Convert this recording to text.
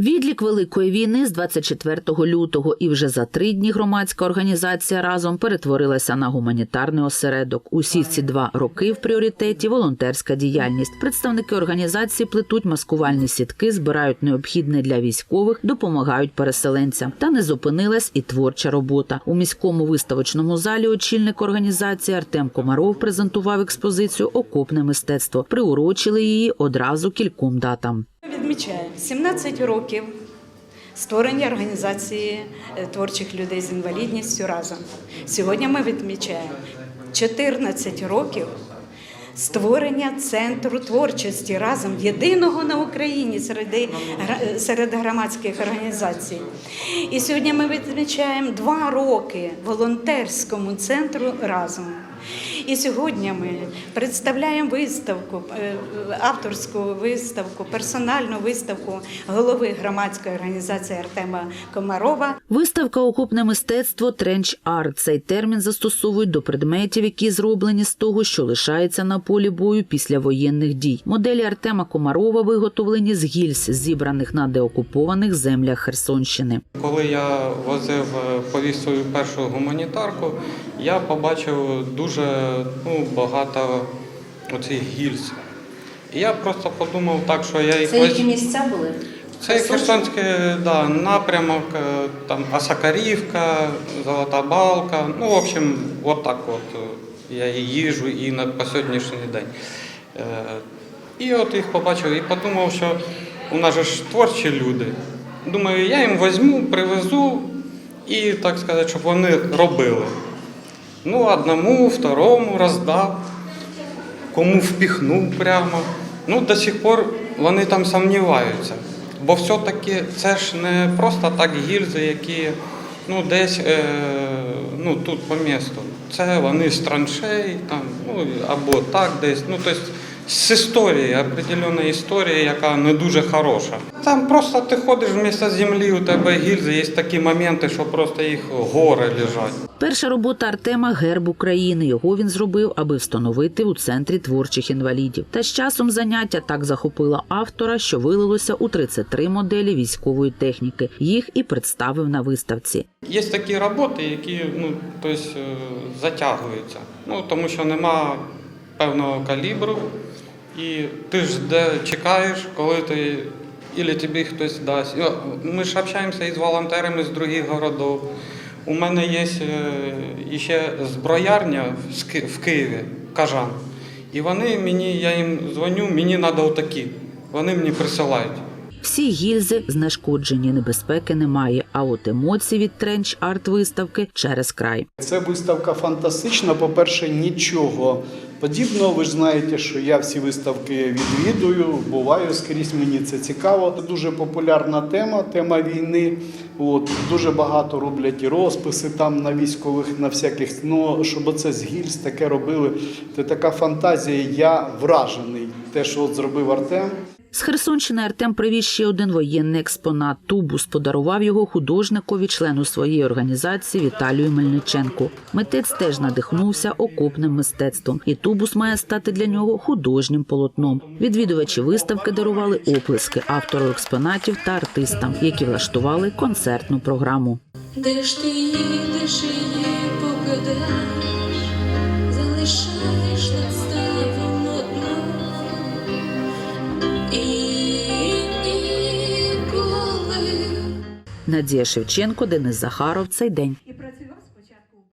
Відлік Великої війни з 24 лютого і вже за три дні громадська організація разом перетворилася на гуманітарний осередок. Усі ці два роки в пріоритеті волонтерська діяльність. Представники організації плетуть маскувальні сітки, збирають необхідне для військових, допомагають переселенцям. Та не зупинилась і творча робота. У міському виставочному залі очільник організації Артем Комаров презентував експозицію Окопне мистецтво. Приурочили її одразу кільком датам. Відмічаємо 17 років створення організації е, творчих людей з інвалідністю разом. Сьогодні ми відмічаємо 14 років створення центру творчості разом єдиного на Україні серед, серед громадських організацій. І сьогодні ми відмічаємо два роки волонтерському центру разом. І сьогодні ми представляємо виставку, е, авторську виставку, персональну виставку голови громадської організації Артема Комарова. Виставка Окопне мистецтво тренч арт. Цей термін застосовують до предметів, які зроблені з того, що лишається на полі бою після воєнних дій. Моделі Артема Комарова виготовлені з гільз, зібраних на деокупованих землях Херсонщини. Коли я возив е, повіз свою першу гуманітарку, я побачив дуже ну, багато оцих гільз. І я просто подумав так, що я їх Це які місця були? Це Херсонський да, напрямок, е, там Асакарівка, Золота Балка. Ну, в общем, от так от е, я і їжу і на по сьогоднішній день. Е, І от їх побачив і подумав, що у нас же ж творчі люди. Думаю, я їм візьму, привезу і, так сказати, щоб вони робили. Ну, одному, второму роздав кому впіхнув прямо. Ну, до сих пор вони там сумніваються. Бо все-таки це ж не просто так гільзи, які ну, десь е, ну, тут по місту. Це вони з траншей, там, ну, або так десь. Ну, тобто з історії, определенна історія, яка не дуже хороша. Там просто ти ходиш вмісто землі, у тебе гільзи, є такі моменти, що просто їх гори лежать. Перша робота Артема герб України. Його він зробив, аби встановити у центрі творчих інвалідів. Та з часом заняття так захопило автора, що вилилося у 33 моделі військової техніки. Їх і представив на виставці. Є такі роботи, які ну, тобто, затягуються, ну, тому що нема певного калібру, і ти ж де чекаєш, коли ти або тобі хтось дасть. Ми ж общаємося із волонтерами з інших городів. У мене є е, ще зброярня в Києві, Кажан. І вони мені, я їм дзвоню, мені треба отакі. Вони мені присилають. Всі гільзи знешкоджені, небезпеки немає. А от емоції від тренч арт виставки через край. Це виставка фантастична. По-перше, нічого подібного. Ви ж знаєте, що я всі виставки відвідую, буваю скрізь. Мені це цікаво. Це дуже популярна тема, тема війни. От дуже багато роблять і розписи там на військових, на всяких. Ну щоб оце з гільз таке робили. Це така фантазія. Я вражений. Те, що от зробив Артем. З Херсонщини Артем привіз ще один воєнний експонат. Тубус подарував його художникові, члену своєї організації Віталію Мельниченку. Митець теж надихнувся окопним мистецтвом, і тубус має стати для нього художнім полотном. Відвідувачі виставки дарували оплески автору експонатів та артистам, які влаштували концертну програму. Де ж ти їдеш і Надія Шевченко, Денис Захаров. Цей день.